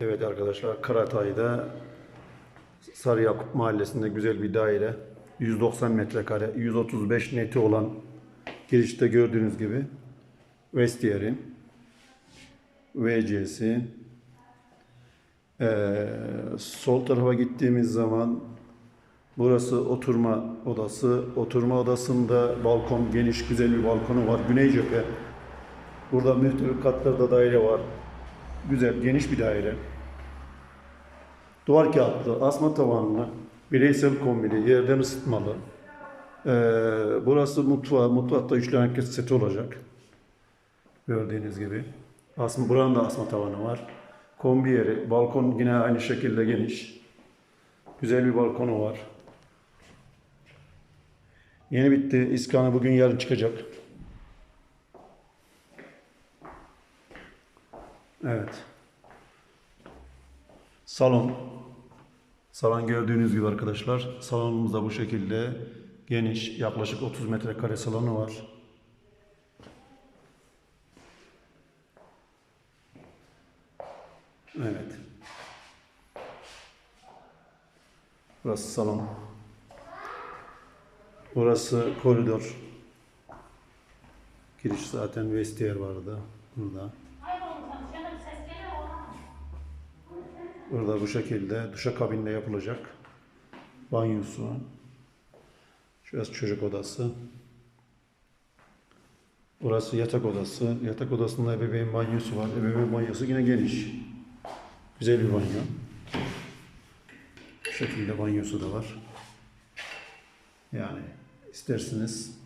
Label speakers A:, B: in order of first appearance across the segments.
A: Evet arkadaşlar Karatay'da Sarı Yakup Mahallesi'nde güzel bir daire. 190 metrekare, 135 neti olan girişte gördüğünüz gibi vestiyeri, WC'si. Ee, sol tarafa gittiğimiz zaman burası oturma odası. Oturma odasında balkon, geniş güzel bir balkonu var. Güney cephe. Burada mühtelif katlarda daire var. Güzel, geniş bir daire. Duvar kağıtlı, asma tavanlı, bireysel kombili, yerden ısıtmalı. Ee, burası mutfağı, mutfakta üçlü hareket seti olacak. Gördüğünüz gibi. Asma, buranın da asma tavanı var. Kombi yeri, balkon yine aynı şekilde geniş. Güzel bir balkonu var. Yeni bitti. İskanı bugün yarın çıkacak. Evet. Salon. Salon gördüğünüz gibi arkadaşlar. Salonumuz da bu şekilde geniş. Yaklaşık 30 metrekare salonu var. Evet. Burası salon. Burası koridor. Giriş zaten vestiyer vardı burada. Burada bu şekilde duşa kabinde yapılacak. Banyosu. Şurası çocuk odası. Burası yatak odası. Yatak odasında ebeveyn banyosu var. Ebeveyn banyosu yine geniş. Güzel bir banyo. Bu şekilde banyosu da var. Yani isterseniz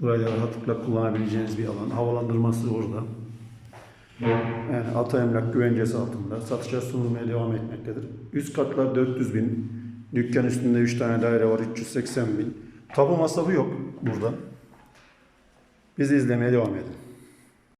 A: burayı rahatlıkla kullanabileceğiniz bir alan. Havalandırması orada. Yani Ata Emlak güvencesi altında satışa sunulmaya devam etmektedir. Üst katlar 400 bin, dükkan üstünde 3 tane daire var 380 bin. Tapu masrafı yok burada. Bizi izlemeye devam edin.